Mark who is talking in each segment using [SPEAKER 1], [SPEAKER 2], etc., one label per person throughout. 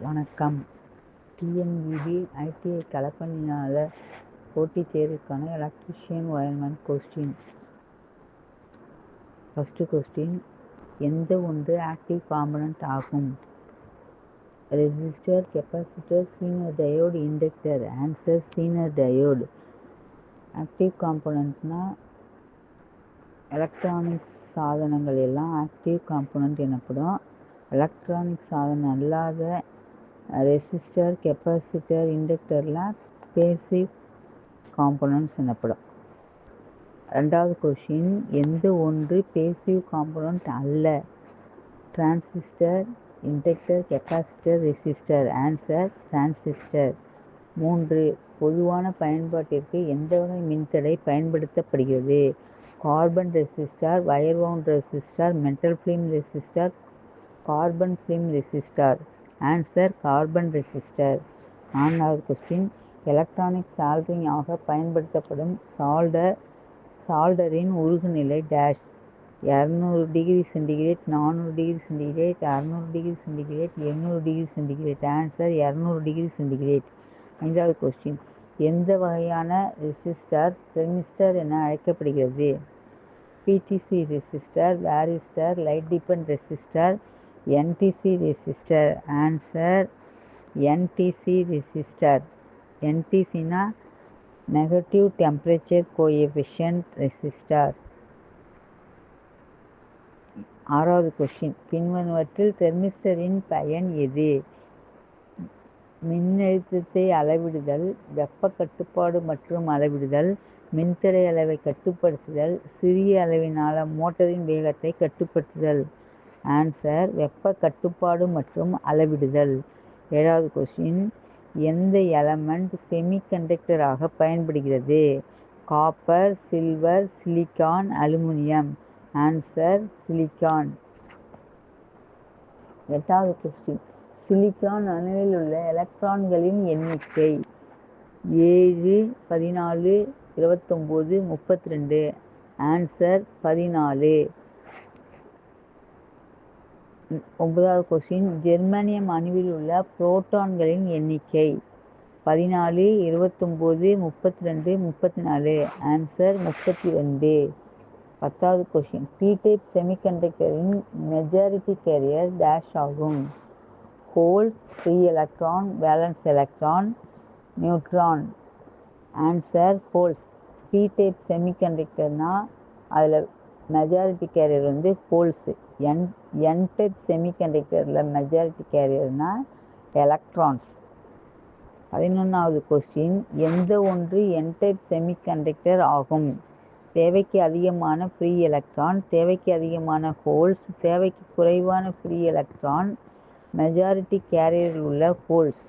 [SPEAKER 1] வணக்கம். TNEB ITI களப்பணியாளர் போட்டித் தேர்வுக்கான electrician wireman question first question எந்த ஒன்று ஆக்டிவ் காம்பனண்ட் ஆகும்? Resistor capacitor zener diode inductor answer zener diode active காம்பனண்ட்னா electronics சாதனங்கள் எல்லாம் ஆக்டிவ் காம்பனண்ட் எனப்படும். எலக்ட்ரானிக் சாதனம் அல்லாத ரெசிஸ்டர் கெப்பாசிட்டர் இண்டக்டர்லாம் பேசிவ் காம்பனண்ட்ஸ் எனப்படும். ரெண்டாவது கொஷின் எந்த ஒன்று பேசிவ் காம்பனண்ட் அல்ல? Transistor inductor capacitor resistor. Answer transistor. மூன்று பொதுவான பயன்பாட்டிற்கு எந்த வகை மின்தடை பயன்படுத்தப்படுகிறது? Carbon resistor wire wound resistor metal film resistor carbon film resistor. Answer carbon resistor நான்காவது கொஸ்டின் எலக்ட்ரானிக் சால்டரிங் ஆக பயன்படுத்தப்படும் சால்டர் சால்டரின் உருகுநிலை டேஷ் இரநூறு டிகிரி சென்டிகிரேட் நானூறு டிகிரி சென்டிகிரேட் அறநூறு டிகிரி சென்டிகிரேட் எண்ணூறு டிகிரி சென்டிகிரேட் ஆன்சர் இரநூறு டிகிரி சென்டிகிரேட் ஐந்தாவது கொஸ்டின் எந்த வகையான ரெசிஸ்டர் தெர்மிஸ்டர் என அழைக்கப்படுகிறது? PTC resistor varistor light depend resistor NTC resistor answer NTC resistor என்டிசினா negative temperature coefficient resistor ஆறாவது கொஷின் பின்வருவற்றில் தெர்மிஸ்டரின் பயன் எது? மின்னழுத்தத்தை அளவிடுதல் வெப்ப கட்டுப்பாடு மற்றும் அளவிடுதல் மின்தடை அளவை கட்டுப்படுத்துதல் சிறிய அளவினால மோட்டரின் வேகத்தை கட்டுப்படுத்துதல். ஆன்சர் வெப்ப கட்டுப்பாடு மற்றும் அளவிடுதல். ஏழாவது கொஸ்டின் எந்த எலமெண்ட் செமிகண்டக்டராக பயன்படுகிறது? Copper silver silicon aluminium answer silicon எட்டாவது கொஸ்டின் சிலிக்கான் அணுவில் உள்ள எலக்ட்ரான்களின் எண்ணிக்கை. ஏழு பதினாலு இருபத்தொம்போது முப்பத்தி ரெண்டு ஆன்சர் பதினாலு. ஒன்பதாவது கொஸ்டின் ஜெர்மானியம் அணுவில் உள்ள புரோட்டான்களின் எண்ணிக்கை. பதினாலு இருபத்தொம்போது முப்பத்தி ரெண்டு முப்பத்தி நாலு ஆன்சர் முப்பத்தி ரெண்டு பத்தாவது கொஷின் பி டைப் செமிகண்டக்டரின் மெஜாரிட்டி கேரியர் டேஷ் ஆகும். Hole free electron balance electron neutron answer holes P type செமிகண்டக்டர்னால் அதில் மெஜாரிட்டி கேரியர் வந்து ஹோல்ஸு என் என் டைப் செமிகண்டக்டரில் மெஜாரிட்டி கேரியர்னால் எலக்ட்ரான்ஸ் பதினொன்றாவது கொஸ்டின் எந்த ஒன்று என் டைப் செமிகண்டக்டர் ஆகும்? தேவைக்கு அதிகமான ஃப்ரீ எலக்ட்ரான் தேவைக்கு அதிகமான ஹோல்ஸ் தேவைக்கு குறைவான ஃப்ரீ எலக்ட்ரான் மெஜாரிட்டி கேரியரில் உள்ள ஹோல்ஸ்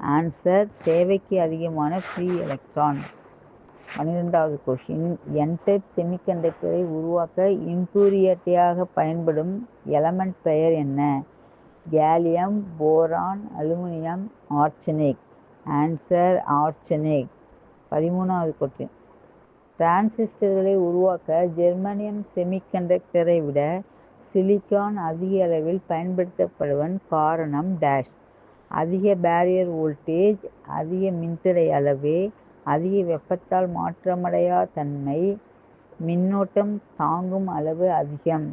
[SPEAKER 1] ஆன்சர் தேவைக்கு அதிகமான ஃப்ரீ எலக்ட்ரான் பன்னிரெண்டாவது கொஷின் என் செமிகண்டக்டரை உருவாக்க இம்பூரியட்டியாக பயன்படும் எலமெண்ட் பெயர் என்ன? Gallium boron aluminium arsenic answer arsenic பதிமூணாவது கொஷின் டிரான்சிஸ்டர்களை உருவாக்க ஜெர்மனியம் செமிகண்டக்டரை விட சிலிக்கான் அதிக அளவில் பயன்படுத்தப்படுவன் காரணம் டேஷ் அதிக பேரியர் வோல்டேஜ் அதிக மின்தடை அளவு அதிக வெப்பத்தால் மாற்றமடையா தன்மை. மின்னோட்டம் தாங்கும் அளவு அதிகம்.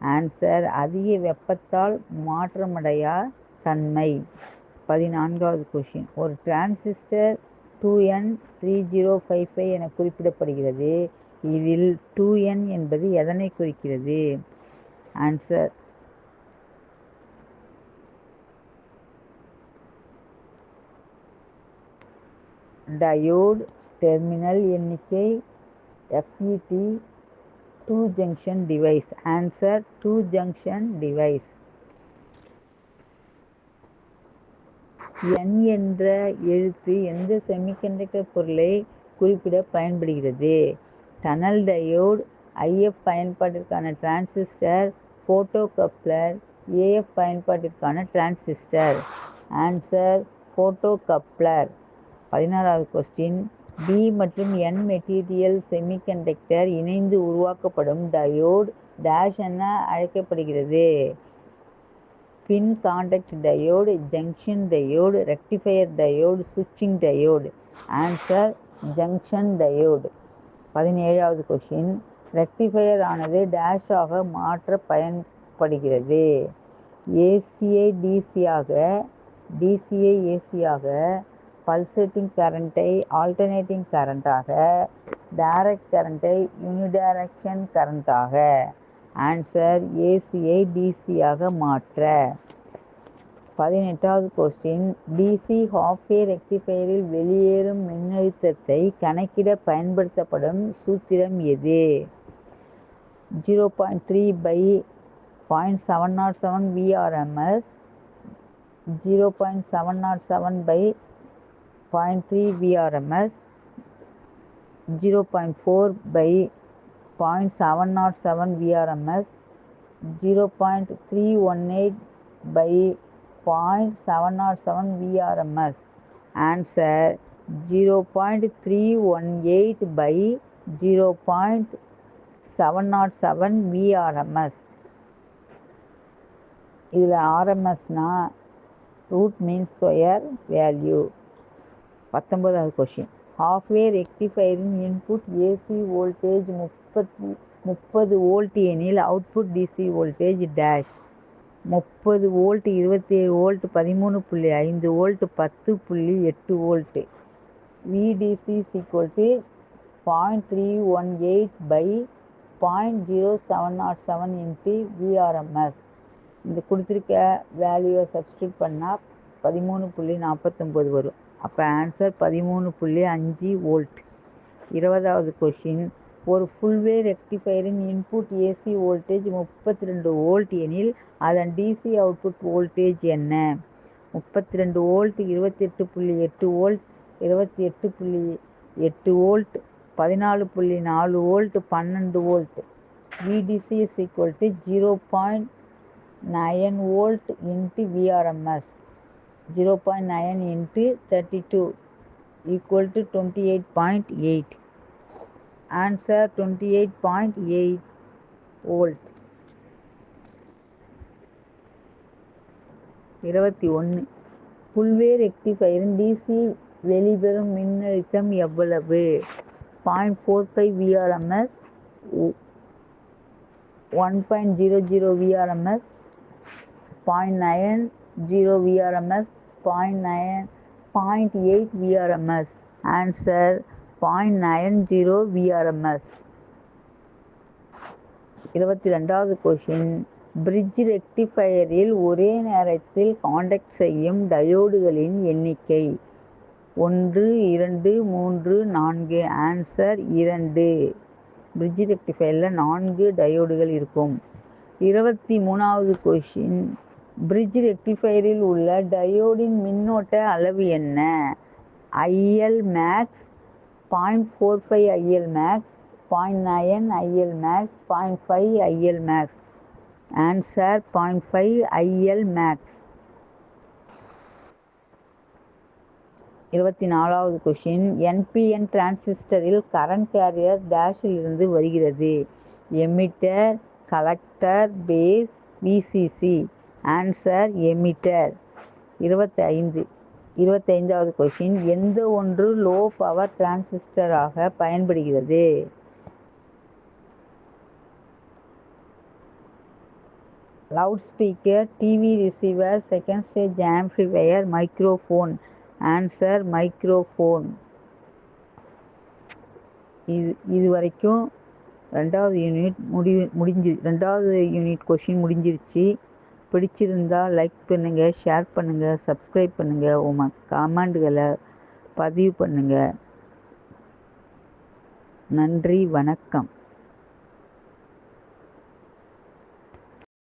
[SPEAKER 1] ஆன்சர் அதிக வெப்பத்தால் மாற்றமடையா தன்மை. பதினான்காவது கொஷின் ஒரு transistor two N three zero five five என குறிப்பிடப்படுகிறது. இதில் டூ என் என்பது எதனை குறிக்கிறது? ஆன்சர் டயோடு டெர்மினல் எண்ணிக்கை FET two junction device answer two junction device N என்ற எழுத்து எந்த செமிகண்டக்டர் பொருளை குறிப்பிட பயன்படுகிறது? டனல் டயோட் ஐஎஃப் பயன்பாட்டிற்கான டிரான்சிஸ்டர் ஃபோட்டோ கப்ளர் ஏஎஃப் பயன்பாட்டிற்கான டிரான்சிஸ்டர் ஆன்சர் ஃபோட்டோ கப்ளர் பதினாறாவது கொஸ்டின் பி மற்றும் என் மெட்டீரியல் செமிகண்டக்டர் இணைந்து உருவாக்கப்படும் டயோடு டேஷ் என அழைக்கப்படுகிறது. Pin contact diode junction diode rectifier diode சுவிட்சிங் டயோடு ஆன்சர் ஜங்ஷன் டயோடு பதினேழாவது கொஷின் ரெக்டிஃபையர் ஆனது டேஷாக மாற்ற பயன்படுகிறது. ஏசிஐ டிசியாக டிசிஐ ஏசியாக பல்சேட்டிங் கரண்ட்டை ஆல்டர்னேட்டிங் கரண்ட்டாக டைரக்ட் கரண்ட்டை யூனிடைரக்ஷன் கரண்ட்டாக ஆன்சர் ஏசியை டிசியாக மாற்ற. பதினெட்டாவது கொஸ்டின் டிசி ஹாஃப்வே ரெக்டிஃபையரில் வெளியேறும் மின்னழுத்தத்தை கணக்கிட பயன்படுத்தப்படும் சூத்திரம் எது? Zero point three by point seven nought seven VRMS zero point seven nought seven by point three VRMS zero point four by point seven nought seven VRMS zero point three one eight by point seven nought seven VRMS answer zero point three one eight by zero point seven nought seven VRMS இதில் ஆர்எம்எஸ்னால் root mean square value பத்தொன்பதாவது question half wave ரெக்டிஃபையரின் input AC voltage முப்பத்தி முப்பது volt எனில் output DC voltage dash முப்பது volt இருபத்தேழு volt பதிமூணு புள்ளி ஐந்து வோல்ட் பத்து புள்ளி எட்டு volt VDC equal to point three one eight by point zero seven nought seven into VRMS இந்த கொடுத்துருக்க வேல்யூவை சப்ஸ்டியூட் பண்ணால் பதிமூணு புள்ளி நாற்பத்தொம்போது வரும். அப்போ ஆன்சர் பதிமூணு புள்ளி அஞ்சு வோல்ட் இருபதாவது கொஷின் ஒரு ஃபுல்வே ரெக்டிஃபையரின் இன்புட் ஏசி வோல்டேஜ் முப்பத்தி ரெண்டு வோல்ட் எனில் அதன் டிசி அவுட்புட் வோல்டேஜ் என்ன? முப்பத்தி ரெண்டு வோல்ட் இருபத்தெட்டு புள்ளி எட்டு வோல்ட் இருபத்தி எட்டு புள்ளி எட்டு வோல்ட் பதினாலு புள்ளி நாலு வோல்ட் பன்னெண்டு volt VDC is equal to zero point nine volt into VRMS zero point nine into thirty two equal to twenty eight point eight answer twenty eight point eight volt இருபத்தி ஒன்று full wave ரெக்டிஃபையரின் DC வெளிவரும் மின்னழுத்தம் எவ்வளவு? Point four five VRMS one point zero zero VRMS point nine zero VRMS point nine point eight VRMS answer point nine zero VRMS இருபத்தி ரெண்டாவது question bridge ரெக்டிஃபையரில் ஒரே நேரத்தில் காண்டக்ட் செய்யும் டயோடுகளின் எண்ணிக்கை. ஒன்று இரண்டு மூன்று நான்கு. ஆன்சர் இரண்டு. பிரிட்ஜ் ரெக்டிஃபையரில் நான்கு டயோடுகள் இருக்கும். இருபத்தி மூணாவது கொஷின் பிரிட்ஜ் ரெக்டிஃபையரில் உள்ள டயோடின் மின்னோட்ட அளவு என்ன? IL max point four five IL max point nine IL max point five IL max answer point five IL max இருபத்தி நாலாவது கொஷின் என்பிஎன் டிரான்சிஸ்டரில் கரண்ட் கேரியர் டேஷில் இருந்து வருகிறது. Emitter collector base VCC answer emitter இருபத்தி ஐந்து இருபத்தைந்தாவது கொஷின் எந்த ஒன்று லோ பவர் டிரான்சிஸ்டராக பயன்படுகிறது? Loud speaker TV receiver second stage amplifier microphone answer microphone இது இது வரைக்கும் ரெண்டாவது யூனிட் முடி முடிஞ்சு ரெண்டாவது யூனிட் கொஷின் முடிஞ்சிருச்சு. பிடிச்சிருந்தா லைக் பண்ணுங்கள் ஷேர் பண்ணுங்கள் சப்ஸ்கிரைப் பண்ணுங்கள் உங்கள் கமெண்ட்களை பதிவு பண்ணுங்கள் நன்றி வணக்கம்.